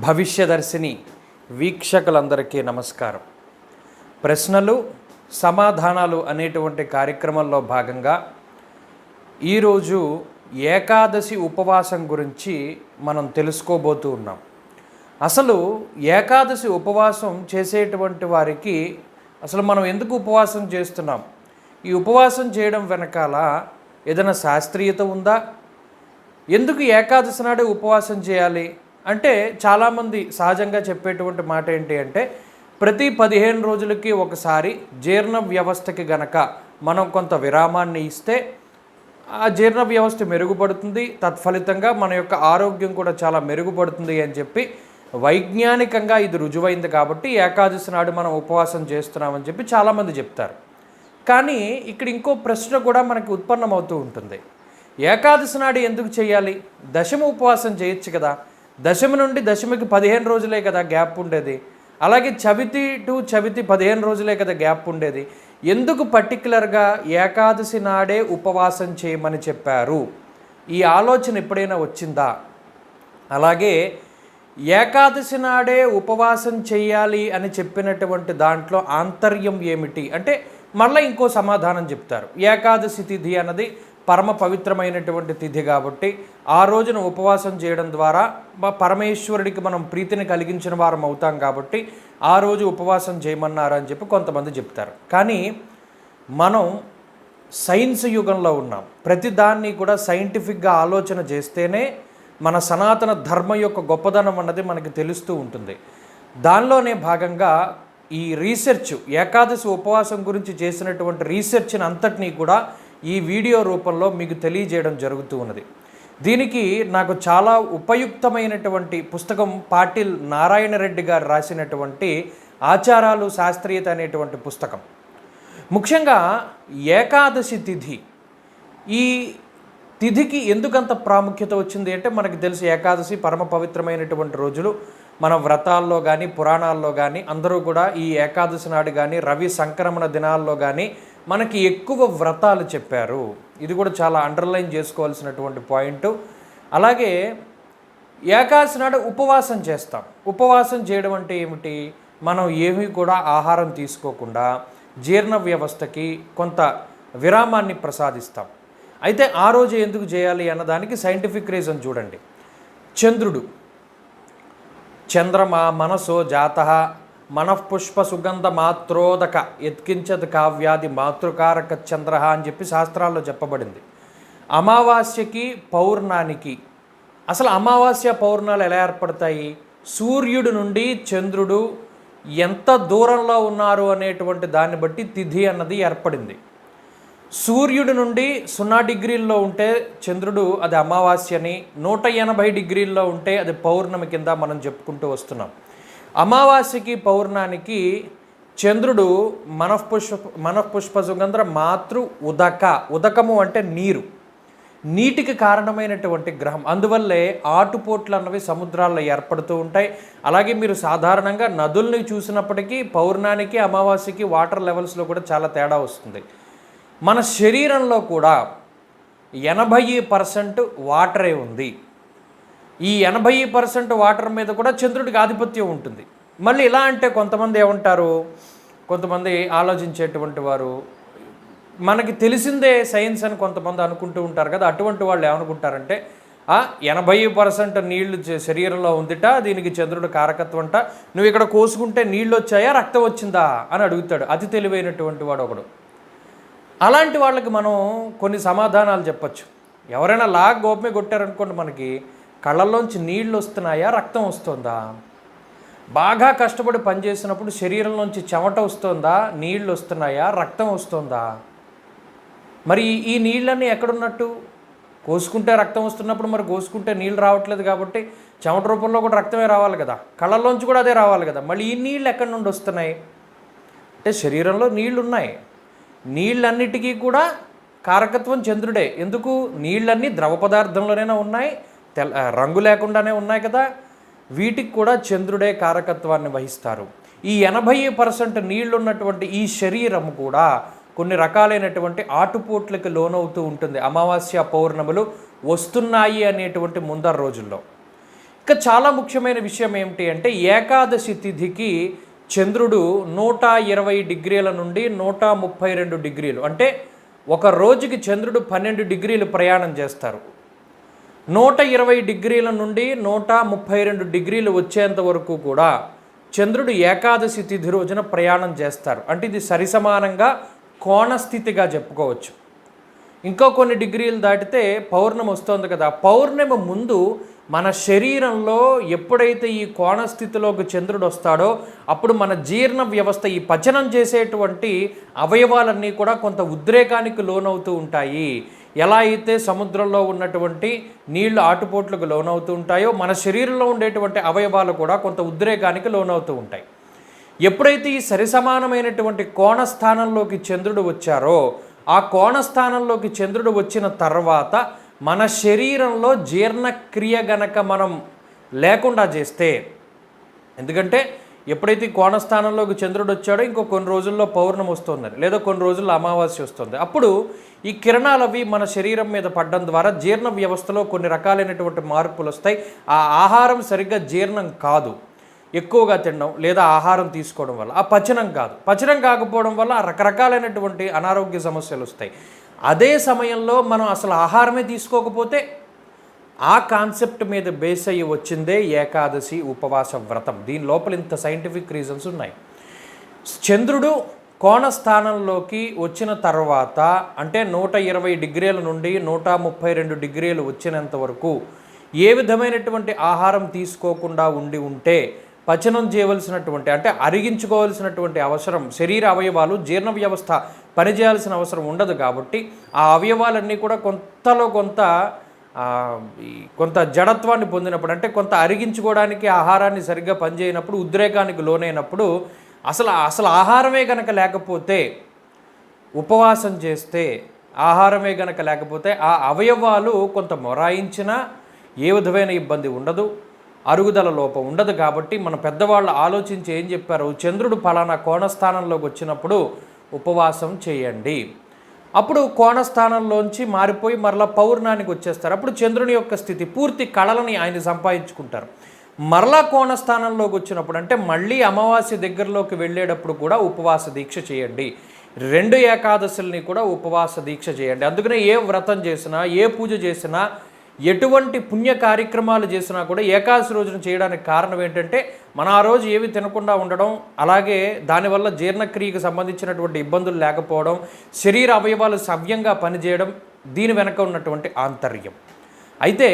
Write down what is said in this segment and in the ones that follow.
భవిష్యదర్శిని వీక్షకులందరికీ నమస్కారం. ప్రశ్నలు సమాధానాలు అనేటువంటి కార్యక్రమంలో భాగంగా ఈరోజు ఏకాదశి ఉపవాసం గురించి మనం తెలుసుకోబోతూ ఉన్నాం. అసలు ఏకాదశి ఉపవాసం చేసేటువంటి వారికి అసలు మనం ఎందుకు ఉపవాసం చేస్తున్నాం? ఈ ఉపవాసం చేయడం వెనకాల ఏదైనా శాస్త్రీయత ఉందా? ఎందుకు ఏకాదశి నాడే ఉపవాసం చేయాలి? అంటే చాలామంది సహజంగా చెప్పేటువంటి మాట ఏంటి అంటే ప్రతి పదిహేను రోజులకి ఒకసారి జీర్ణ వ్యవస్థకి గనక మనం కొంత విరామాన్ని ఇస్తే ఆ జీర్ణ వ్యవస్థ మెరుగుపడుతుంది. తత్ఫలితంగా మన యొక్క ఆరోగ్యం కూడా చాలా మెరుగుపడుతుంది అని చెప్పి వైజ్ఞానికంగా ఇది రుజువైంది కాబట్టి ఏకాదశి నాడు మనం ఉపవాసం చేస్తున్నామని చెప్పి చాలామంది చెప్తారు. కానీ ఇక్కడ ఇంకో ప్రశ్న కూడా మనకి ఉత్పన్నమవుతూ ఉంటుంది. ఏకాదశి నాడు ఎందుకు చేయాలి? దశమ ఉపవాసం చేయొచ్చు కదా. దశమి నుండి దశమికి పదిహేను రోజులే కదా గ్యాప్ ఉండేది. అలాగే చవితి టు చవితి పదిహేను రోజులే కదా గ్యాప్ ఉండేది. ఎందుకు పర్టికులర్గా ఏకాదశి నాడే ఉపవాసం చేయమని చెప్పారు? ఈ ఆలోచన ఎప్పుడైనా వచ్చిందా? అలాగే ఏకాదశి నాడే ఉపవాసం చేయాలి అని చెప్పినటువంటి దాంట్లో ఆంతర్యం ఏమిటి? అంటే మళ్ళీ ఇంకో సమాధానం చెప్తారు. ఏకాదశి తిథి అన్నది పరమ పవిత్రమైనటువంటి తిథి కాబట్టి ఆ రోజున ఉపవాసం చేయడం ద్వారా మా పరమేశ్వరుడికి మనం ప్రీతిని కలిగించిన వారం అవుతాం కాబట్టి ఆ రోజు ఉపవాసం చేయమన్నారు అని చెప్పి కొంతమంది చెప్తారు. కానీ మనం సైన్స్ యుగంలో ఉన్నాం. ప్రతిదాన్ని కూడా సైంటిఫిక్గా ఆలోచన చేస్తేనే మన సనాతన ధర్మం యొక్క గొప్పదనం అన్నది మనకి తెలుస్తూ ఉంటుంది. దానిలోనే భాగంగా ఈ రీసెర్చ్ ఏకాదశి ఉపవాసం గురించి చేసినటువంటి రీసెర్చ్ని అంతటినీ కూడా ఈ వీడియో రూపంలో మీకు తెలియజేయడం జరుగుతూ ఉన్నది. దీనికి నాకు చాలా ఉపయుక్తమైనటువంటి పుస్తకం పాటిల్ నారాయణ రెడ్డి గారు రాసినటువంటి ఆచారాలు శాస్త్రీయత అనేటువంటి పుస్తకం. ముఖ్యంగా ఏకాదశి తిథి. ఈ తిథికి ఎందుకంత ప్రాముఖ్యత వచ్చింది అంటే మనకి తెలుసు ఏకాదశి పరమ పవిత్రమైనటువంటి రోజులు. మన వ్రతాల్లో కానీ పురాణాల్లో కానీ అందరూ కూడా ఈ ఏకాదశి నాడు కానీ రవి సంక్రమణ దినాల్లో కానీ మనకి ఎక్కువ వ్రతాలు చెప్పారు. ఇది కూడా చాలా అండర్లైన్ చేసుకోవాల్సినటువంటి పాయింట్ అలాగే ఏకాశి నాడు ఉపవాసం చేస్తాం. ఉపవాసం చేయడం అంటే ఏమిటి? మనం ఏమీ కూడా ఆహారం తీసుకోకుండా జీర్ణ వ్యవస్థకి కొంత విరామాన్ని ప్రసాదిస్తాం. అయితే ఆ రోజు ఎందుకు చేయాలి అన్నదానికి సైంటిఫిక్ రీజన్ చూడండి. చంద్రుడు చంద్రమా మనసో జాత మనఃపుష్ప సుగంధ మాత్రోదక ఎత్కించదు కావ్యాది మాతృకారక చంద్ర అని చెప్పి శాస్త్రాల్లో చెప్పబడింది. అమావాస్యకి పౌర్ణానికి. అసలు అమావాస్య పౌర్ణాలు ఎలా ఏర్పడతాయి? సూర్యుడు నుండి చంద్రుడు ఎంత దూరంలో ఉన్నారు అనేటువంటి దాన్ని బట్టి తిథి అన్నది ఏర్పడింది. సూర్యుడి నుండి సున్నా డిగ్రీల్లో ఉంటే చంద్రుడు అది అమావాస్యని నూట ఎనభై డిగ్రీల్లో ఉంటే అది పౌర్ణమి కింద మనం చెప్పుకుంటూ వస్తున్నాం. అమావాస్యకి పౌర్ణానికి చంద్రుడు మనఃపుష్ప మనఃపుష్ప సుగంధ్ర మాతృ ఉదక. ఉదకము అంటే నీరు. నీటికి కారణమైనటువంటి గ్రహం. అందువల్లే ఆటుపోట్లు అన్నవి సముద్రాల్లో ఏర్పడుతూ ఉంటాయి. అలాగే మీరు సాధారణంగా నదుల్ని చూసినప్పటికీ పౌర్ణానికి అమావాస్యకి వాటర్ లెవెల్స్లో కూడా చాలా తేడా వస్తుంది. మన శరీరంలో కూడా ఎనభై పర్సెంట్ వాటరే ఉంది. ఈ ఎనభై పర్సెంట్ వాటర్ మీద కూడా చంద్రుడికి ఆధిపత్యం ఉంటుంది. మళ్ళీ ఇలా అంటే కొంతమంది ఏమంటారు? కొంతమంది ఆలోచించేటువంటి వారు మనకి తెలిసిందే సైన్స్ అని కొంతమంది అనుకుంటూ ఉంటారు కదా అటువంటి వాళ్ళు ఏమనుకుంటారంటే ఆ ఎనభై పర్సెంట్ నీళ్ళు శరీరంలో ఉందిట దీనికి చంద్రుడు కారకత్వం అంట నువ్వు ఇక్కడ కోసుకుంటే నీళ్ళు వచ్చాయా రక్తం వచ్చిందా అని అడుగుతాడు. అతి తెలివైనటువంటి వాడు ఒకడు. అలాంటి వాళ్ళకి మనం కొన్ని సమాధానాలు చెప్పచ్చు. ఎవరైనా లాగ్ గోపమే కొట్టారనుకోండి మనకి కళ్ళల్లోంచి నీళ్ళు వస్తున్నాయా? రక్తం వస్తుందా? బాగా కష్టపడి పనిచేసినప్పుడు శరీరంలోంచి చెమట వస్తుందా? నీళ్ళు వస్తున్నాయా? రక్తం వస్తుందా? మరి ఈ- నీళ్ళన్నీ ఎక్కడున్నట్టు? కోసుకుంటే రక్తం వస్తున్నప్పుడు మరి కోసుకుంటే నీళ్ళు రావట్లేదు కాబట్టి చెమట రూపంలో కూడా రక్తమే రావాలి కదా. కళ్ళల్లోంచి కూడా అదే రావాలి కదా. మళ్ళీ ఈ నీళ్ళు ఎక్కడి నుండి వస్తున్నాయి? అంటే శరీరంలో నీళ్ళు ఉన్నాయి నీళ్ళన్నిటికీ కూడా కారకత్వం చంద్రుడే. ఎందుకు? నీళ్ళన్నీ ద్రవ పదార్థంలోనైనా ఉన్నాయి. తెల్ల రంగు లేకుండానే ఉన్నాయి కదా వీటికి కూడా చంద్రుడే కారకత్వాన్ని వహిస్తారు. ఈ ఎనభై పర్సెంట్ నీళ్ళున్నటువంటి ఈ శరీరం కూడా కొన్ని రకాలైనటువంటి ఆటుపోట్లకి లోనవుతూ ఉంటుంది. అమావాస్య పౌర్ణములు వస్తున్నాయి అనేటువంటి ముందర రోజుల్లో. ఇంకా చాలా ముఖ్యమైన విషయం ఏమిటి అంటే ఏకాదశి తిథికి చంద్రుడు నూట ఇరవై డిగ్రీల నుండి నూట ముప్పై రెండు డిగ్రీలు. అంటే ఒక రోజుకి చంద్రుడు పన్నెండు డిగ్రీలు ప్రయాణం చేస్తారు. నూట ఇరవై డిగ్రీల నుండి నూట ముప్పై రెండు డిగ్రీలు వచ్చేంత వరకు కూడా చంద్రుడు ఏకాదశి తిథి రోజున ప్రయాణం చేస్తారు. అంటే ఇది సరిసమానంగా కోణస్థితిగా చెప్పుకోవచ్చు. ఇంకో కొన్ని డిగ్రీలు దాటితే పౌర్ణమి వస్తుంది కదా. పౌర్ణమి ముందు మన శరీరంలో ఎప్పుడైతే ఈ కోణస్థితిలోకి చంద్రుడు వస్తాడో అప్పుడు మన జీర్ణ వ్యవస్థ ఈ పచనం చేసేటువంటి అవయవాలన్నీ కూడా కొంత ఉద్రేకానికి లోనవుతూ ఉంటాయి. ఎలా అయితే సముద్రంలో ఉన్నటువంటి నీళ్ళు ఆటుపోట్లకు లోనవుతూ ఉంటాయో మన శరీరంలో ఉండేటువంటి అవయవాలు కూడా కొంత ఉద్రేకానికి లోనవుతూ ఉంటాయి. ఎప్పుడైతే ఈ సరిసమానమైనటువంటి కోణస్థానంలోకి చంద్రుడు వచ్చారో ఆ కోణస్థానంలోకి చంద్రుడు వచ్చిన తర్వాత మన శరీరంలో జీర్ణక్రియ గనక మనం లేకుండా చేస్తే ఎందుకంటే ఎప్పుడైతే కోణస్థానంలోకి చంద్రుడు వచ్చాడో ఇంకో కొన్ని రోజుల్లో పౌర్ణమి వస్తుంది లేదా కొన్ని రోజుల్లో అమావాస్య వస్తుంది. అప్పుడు ఈ కిరణాలు అవి మన శరీరం మీద పడడం ద్వారా జీర్ణ వ్యవస్థలో కొన్ని రకాలైనటువంటి మార్పులు వస్తాయి. ఆ ఆహారం సరిగ్గా జీర్ణం కాదు. ఎక్కువగా తినడం లేదా ఆహారం తీసుకోవడం వల్ల. ఆ పచనం కాదు. పచనం కాకపోవడం వల్ల రకరకాలైనటువంటి అనారోగ్య సమస్యలు వస్తాయి. అదే సమయంలో మనం అసలు ఆహారమే తీసుకోకపోతే ఆ కాన్సెప్ట్ మీద బేస్ అయ్యి వచ్చిందే ఏకాదశి ఉపవాస వ్రతం. దీని లోపల ఇంత సైంటిఫిక్ రీజన్స్ ఉన్నాయి. చంద్రుడు కోణ స్థానంలోకి వచ్చిన తర్వాత అంటే నూట ఇరవై డిగ్రీల నుండి నూట ముప్పై రెండు డిగ్రీలు వచ్చినంత వరకు ఏ విధమైనటువంటి ఆహారం తీసుకోకుండా ఉండి ఉంటే పచనం చేయవలసినటువంటి అంటే అరిగించుకోవాల్సినటువంటి అవసరం శరీర అవయవాలు జీర్ణ వ్యవస్థ పనిచేయాల్సిన అవసరం ఉండదు కాబట్టి ఆ అవయవాలన్నీ కూడా కొంతలో కొంత కొంత జడత్వాన్ని పొందినప్పుడు అంటే కొంత అరిగించుకోవడానికి ఆహారాన్ని సరిగ్గా పనిచేయనప్పుడు ఉద్రేకానికి లోనైనప్పుడు అసలు అసలు ఆహారమే కనుక లేకపోతే ఉపవాసం చేస్తే ఆహారమే గనక లేకపోతే ఆ అవయవాలు కొంత మొరాయించినా ఏ విధమైన ఇబ్బంది ఉండదు. అరుగుదల లోపం ఉండదు కాబట్టి మన పెద్దవాళ్ళు ఆలోచించి ఏం చెప్పారు? చంద్రుడు ఫలానా కోణస్థానంలోకి వచ్చినప్పుడు ఉపవాసం చేయండి. అప్పుడు కోణస్థానంలోంచి మారిపోయి మరలా పౌర్ణానికి వచ్చేస్తారు. అప్పుడు చంద్రుని యొక్క స్థితి పూర్తి కళలని ఆయన సంపాదించుకుంటారు. మరలా కోణస్థానంలోకి వచ్చినప్పుడు అంటే మళ్ళీ అమావాస్య దగ్గరలోకి వెళ్ళేటప్పుడు కూడా ఉపవాస దీక్ష చేయండి. రెండు ఏకాదశుల్ని కూడా ఉపవాస దీక్ష చేయండి. అందుకనే ఏ వ్రతం చేసినా ఏ పూజ చేసినా ఎటువంటి పుణ్య కార్యక్రమాలు చేసినా కూడా ఏకాదశి రోజున చేయడానికి కారణం ఏంటంటే మనం ఆ రోజు ఏవి తినకుండా ఉండడం అలాగే దానివల్ల జీర్ణక్రియకు సంబంధించినటువంటి ఇబ్బందులు లేకపోవడం శరీర అవయవాలు సవ్యంగా పనిచేయడం దీని వెనక ఉన్నటువంటి ఆంతర్యం. అయితే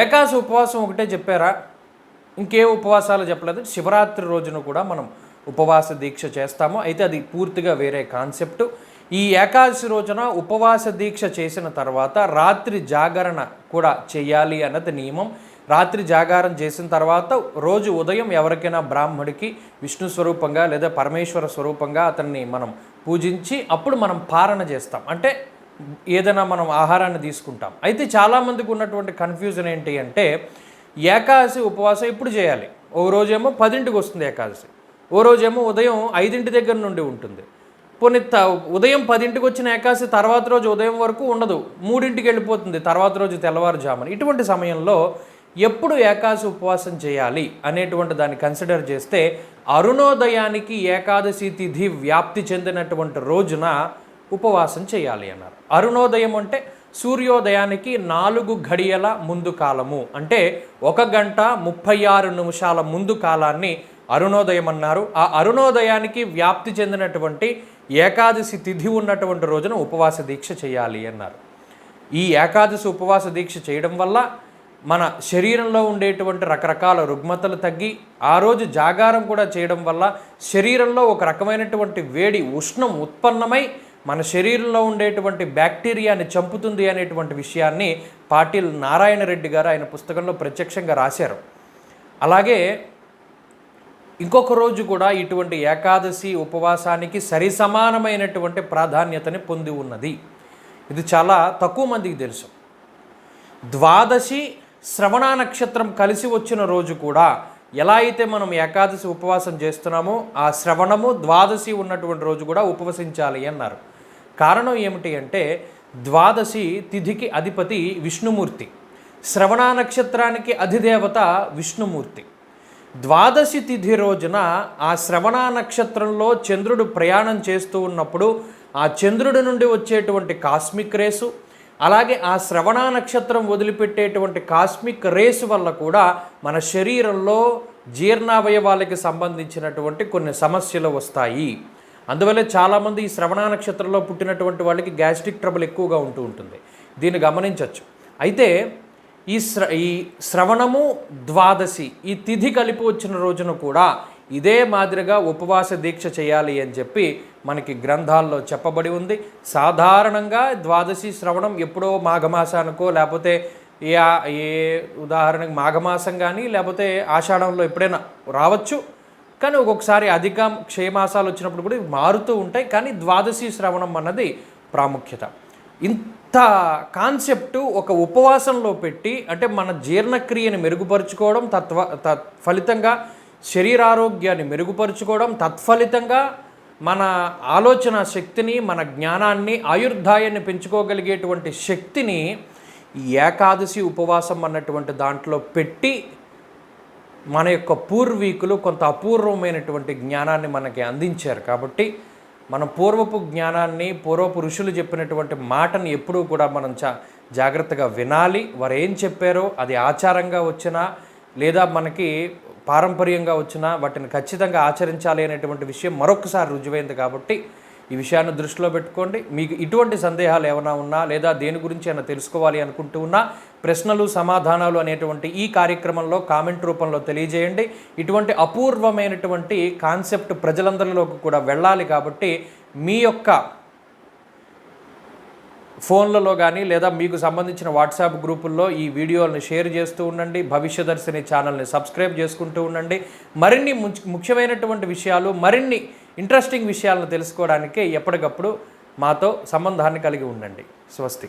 ఏకాశి ఉపవాసం ఒకటే చెప్పారా? ఇంకే ఉపవాసాలు చెప్పలేదు. శివరాత్రి రోజున కూడా మనం ఉపవాస దీక్ష చేస్తాము. అయితే అది పూర్తిగా వేరే కాన్సెప్ట్. ఈ ఏకాదశి రోజున ఉపవాస దీక్ష చేసిన తర్వాత రాత్రి జాగరణ కూడా చేయాలి అన్నది నియమం. రాత్రి జాగారం చేసిన తర్వాత రోజు ఉదయం ఎవరికైనా బ్రాహ్మడికి విష్ణు స్వరూపంగా లేదా పరమేశ్వర స్వరూపంగా అతన్ని మనం పూజించి అప్పుడు మనం పారణ చేస్తాం. అంటే ఏదైనా మనం ఆహారాన్ని తీసుకుంటాం. అయితే చాలామందికి ఉన్నటువంటి కన్ఫ్యూజన్ ఏంటి అంటే ఏకాదశి ఉపవాసం ఎప్పుడు చేయాలి? ఓ రోజేమో పదింటికి వస్తుంది ఏకాదశి. ఓ రోజేమో ఉదయం ఐదింటి దగ్గర నుండి ఉంటుంది. కొన్ని త ఉదయం పదింటికి వచ్చిన ఏకాశి తర్వాత రోజు ఉదయం వరకు ఉండదు. మూడింటికి వెళ్ళిపోతుంది. తర్వాత రోజు తెల్లవారుజామున. ఇటువంటి సమయంలో ఎప్పుడు ఏకాశి ఉపవాసం చేయాలి అనేటువంటి దాన్ని కన్సిడర్ చేస్తే అరుణోదయానికి ఏకాదశి తిథి వ్యాప్తి చెందినటువంటి రోజున ఉపవాసం చేయాలి అన్నారు. అరుణోదయం అంటే సూర్యోదయానికి నాలుగు ఘడియల ముందు కాలము. అంటే ఒక గంట ముప్పై ఆరు నిమిషాల ముందు కాలాన్ని అరుణోదయం అన్నారు. ఆ అరుణోదయానికి వ్యాప్తి చెందినటువంటి ఏకాదశి తిథి ఉన్నటువంటి రోజున ఉపవాస దీక్ష చేయాలి అన్నారు. ఈ ఏకాదశి ఉపవాస దీక్ష చేయడం వల్ల మన శరీరంలో ఉండేటువంటి రకరకాల రుగ్మతలు తగ్గి ఆ రోజు జాగారం కూడా చేయడం వల్ల శరీరంలో ఒక రకమైనటువంటి వేడి ఉష్ణం ఉత్పన్నమై మన శరీరంలో ఉండేటువంటి బ్యాక్టీరియాని చంపుతుంది అనేటువంటి విషయాన్ని పాటిల్ నారాయణ రెడ్డి గారు ఆయన పుస్తకంలో ప్రత్యక్షంగా రాశారు. అలాగే ఇంకొక రోజు కూడా ఇటువంటి ఏకాదశి ఉపవాసానికి సరి సమానమైనటువంటి ప్రాధాన్యతని పొంది ఉన్నది. ఇది చాలా తక్కువ మందికి తెలుసు. ద్వాదశి శ్రవణ నక్షత్రం కలిసి వచ్చిన రోజు కూడా ఎలా అయితే మనం ఏకాదశి ఉపవాసం చేస్తున్నామో ఆ శ్రవణము ద్వాదశి ఉన్నటువంటి రోజు కూడా ఉపవసించాలి అన్నారు. కారణం ఏమిటి అంటే ద్వాదశి తిథికి అధిపతి విష్ణుమూర్తి. శ్రవణ నక్షత్రానికి అధిదేవత విష్ణుమూర్తి. ద్వాదశి తిథి రోజున ఆ శ్రవణ నక్షత్రంలో చంద్రుడు ప్రయాణం చేస్తూ ఉన్నప్పుడు ఆ చంద్రుడి నుండి వచ్చేటువంటి కాస్మిక్ రేసు అలాగే ఆ శ్రవణ నక్షత్రం వదిలిపెట్టేటువంటి కాస్మిక్ రేసు వల్ల కూడా మన శరీరంలో జీర్ణావయవాలకి సంబంధించినటువంటి కొన్ని సమస్యలు వస్తాయి. అందువల్ల చాలామంది ఈ శ్రవణ నక్షత్రంలో పుట్టినటువంటి వాళ్ళకి గ్యాస్ట్రిక్ ట్రబుల్ ఎక్కువగా ఉంటూ ఉంటుంది. దీన్ని గమనించవచ్చు అయితే ఈ శ్ర ఈ శ్రవణము ద్వాదశి ఈ తిథి కలిపి వచ్చిన రోజున కూడా ఇదే మాదిరిగా ఉపవాస దీక్ష చేయాలి అని చెప్పి మనకి గ్రంథాల్లో చెప్పబడి ఉంది. సాధారణంగా ద్వాదశి శ్రవణం ఎప్పుడో మాఘమాసానికో లేకపోతే ఏ ఏ ఉదాహరణకు మాఘమాసం కానీ లేకపోతే ఆషాఢంలో ఎప్పుడైనా రావచ్చు. కానీ ఒక్కొక్కసారి అధిక క్షయమాసాలు వచ్చినప్పుడు కూడా మారుతూ ఉంటాయి. కానీ ద్వాదశి శ్రవణం అన్నది ప్రాముఖ్యత. ఇంత కాన్సెప్ట్ ఒక ఉపవాసంలో పెట్టి అంటే మన జీర్ణక్రియని మెరుగుపరుచుకోవడం తత్వ తత్ ఫలితంగా శరీరారోగ్యాన్ని మెరుగుపరుచుకోవడం తత్ఫలితంగా మన ఆలోచన శక్తిని మన జ్ఞానాన్ని ఆయుర్దాయాన్ని పెంచుకోగలిగేటువంటి శక్తిని ఏకాదశి ఉపవాసం అన్నటువంటి దాంట్లో పెట్టి మన యొక్క పూర్వీకులు కొంత అపూర్వమైనటువంటి జ్ఞానాన్ని మనకి అందించారు. కాబట్టి మనం పూర్వపు జ్ఞానాన్ని పూర్వపు ఋషులు చెప్పినటువంటి మాటని ఎప్పుడూ కూడా మనం చా జాగ్రత్తగా వినాలి. వారు ఏం చెప్పారో అది ఆచారంగా వచ్చినా లేదా మనకి పారంపర్యంగా వచ్చినా వాటిని ఖచ్చితంగా ఆచరించాలి అనేటువంటి విషయం మరొకసారి రుజువైంది కాబట్టి ఈ విషయాన్ని దృష్టిలో పెట్టుకోండి. మీకు ఇటువంటి సందేహాలు ఏమైనా ఉన్నా లేదా దేని గురించి అయినా తెలుసుకోవాలి అనుకుంటూ ఉన్నా ప్రశ్నలు సమాధానాలు అనేటువంటి ఈ కార్యక్రమంలో కామెంట్ రూపంలో తెలియజేయండి. ఇటువంటి అపూర్వమైనటువంటి కాన్సెప్ట్ ప్రజలందరిలోకి కూడా వెళ్ళాలి కాబట్టి మీ యొక్క ఫోన్లలో కానీ లేదా మీకు సంబంధించిన వాట్సాప్ గ్రూపుల్లో ఈ వీడియోలను షేర్ చేస్తూ ఉండండి. భవిష్యదర్శిని ఛానల్ని సబ్స్క్రైబ్ చేసుకుంటూ ఉండండి. మరిన్ని ముఖ్యమైనటువంటి విషయాలు మరిన్ని ఇంట్రెస్టింగ్ విషయాలను తెలుసుకోవడానికి ఎప్పటికప్పుడు మాతో సంబంధాన్ని కలిగి ఉండండి. స్వస్తి.